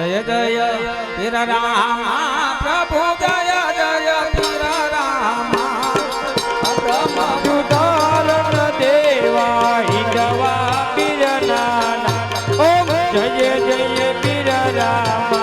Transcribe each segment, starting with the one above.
जय जय वीर राम, प्रभु जय जय वीर राम। देवा ओम जय जय वीर राम।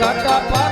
da capa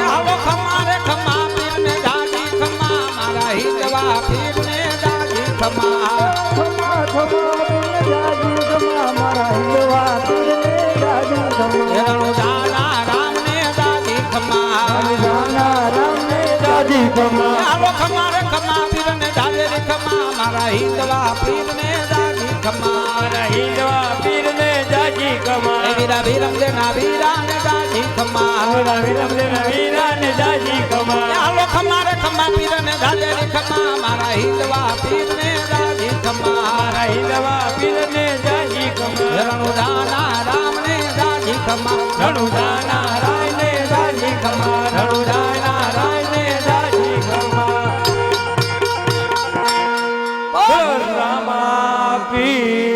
હાલો ખમા પીરને દાદી ખમા મારા હિતવા પીરને દાદી ખમા ખમા ખમા મારા પીરને દાદા રામને ખમા રામને ખમા ખમા પીરને દાદે ખમા મારા હિતવા પીરને વીરા વીરમ લે ના વીરા ને દાજી ખમા વીરા વીરમ લે ના વીરા ને દાજી ખમા આલો ખમા રે ખમા પીર ને દાજે રે ખમા. મારા હિતવા પીર ને દાજી ખમા. મારા હિતવા પીર ને દાજી ખમા. રણુ દાના રામ ને દાજી ખમા. રણુ દાના રાય ને દાજી ખમા. રણુ દાના રાય ને દાજી ખમા. રામા પીર